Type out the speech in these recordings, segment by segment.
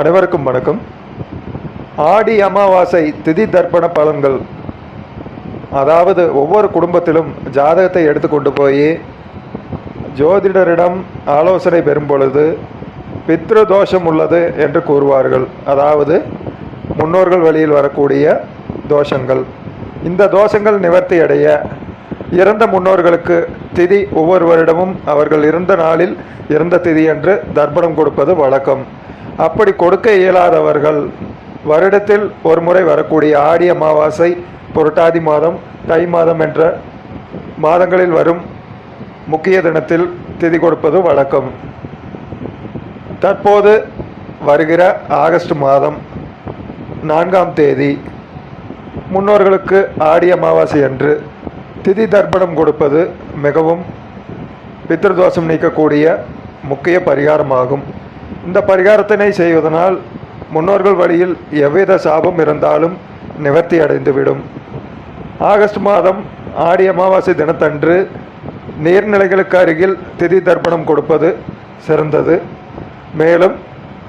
அனைவருக்கும் வணக்கம். ஆடி அமாவாசை திதி தர்ப்பண பலன்கள். அதாவது ஒவ்வொரு குடும்பத்திலும் ஜாதகத்தை எடுத்துக்கொண்டு போய் ஜோதிடரிடம் ஆலோசனை பெறும் பொழுது பித்ரு தோஷம் உள்ளது என்று கூறுவார்கள். அதாவது முன்னோர்கள் வழியில் வரக்கூடிய தோஷங்கள். இந்த தோஷங்கள் நிவர்த்தி அடைய இறந்த முன்னோர்களுக்கு திதி ஒவ்வொரு வருடமும் அவர்கள் இருந்த நாளில் இறந்த திதி என்று தர்ப்பணம் கொடுப்பது வழக்கம். அப்படி கொடுக்க இயலாதவர்கள் வருடத்தில் ஒரு முறை வரக்கூடிய ஆடி அமாவாசை புரட்டாதி மாதம் தை மாதம் என்ற மாதங்களில் வரும் முக்கிய தினத்தில் திதி கொடுப்பது வழக்கம். தற்போது வருகிற ஆகஸ்ட் மாதம் நான்காம் தேதி முன்னோர்களுக்கு ஆடி அமாவாசை அன்று திதி தர்ப்பணம் கொடுப்பது மிகவும் பித்ருதோஷம் நீக்கக்கூடிய முக்கிய பரிகாரமாகும். இந்த பரிகாரத்தினை செய்வதனால் முன்னோர்கள் வழியில் எவ்வித சாபம் இருந்தாலும் நிவர்த்தி அடைந்துவிடும். ஆகஸ்ட் மாதம் ஆடி அமாவாசை தினத்தன்று நீர்நிலைகளுக்கு அருகில் திதி தர்ப்பணம் கொடுப்பது சிறந்தது. மேலும்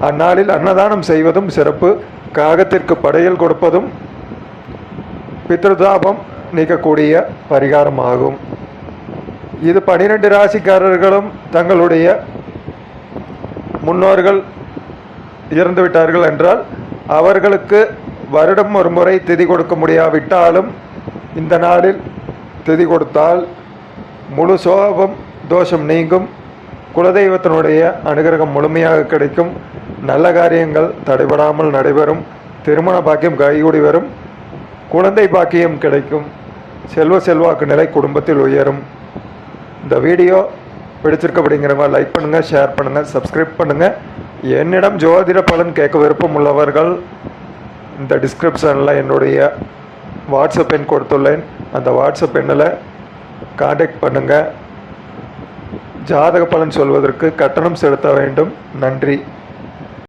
அந்நாளில் அன்னதானம் செய்வதும் சிறப்பு. காகத்திற்கு படையல் கொடுப்பதும் பித்ருதாபம் நீக்கக்கூடிய பரிகாரமாகும். இது பனிரெண்டு ராசிக்காரர்களும் தங்களுடைய முன்னோர்கள் இறந்து விட்டார்கள் என்றால் அவர்களுக்கு வருடம் ஒரு முறை திதி கொடுக்க முடியாவிட்டாலும் இந்த நாளில் திதி கொடுத்தால் முழு சோபம் தோஷம் நீங்கும். குலதெய்வத்தினுடைய அனுகிரகம் முழுமையாக கிடைக்கும். நல்ல காரியங்கள் தடைபடாமல் நடைபெறும். திருமண பாக்கியம் கைகூடி வரும். குழந்தை பாக்கியம் கிடைக்கும். செல்வ செல்வாக்கு நிலை குடும்பத்தில் உயரும். இந்த வீடியோ பிடிச்சிருக்கு அப்படிங்கிறவங்க லைக் பண்ணுங்கள் ஷேர் பண்ணுங்கள் சப்ஸ்கிரைப் பண்ணுங்கள் என்னிடம் ஜோதிட பலன் கேட்க விருப்பம் உள்ளவர்கள் இந்த டிஸ்கிரிப்ஷனில் என்னுடைய வாட்ஸ்அப் எண் கொடுத்துள்ளேன். அந்த வாட்ஸ்அப் எண்ணில் காண்டாக்ட் பண்ணுங்கள் ஜாதக பலன் சொல்வதற்கு கட்டணம் செலுத்த வேண்டும். நன்றி.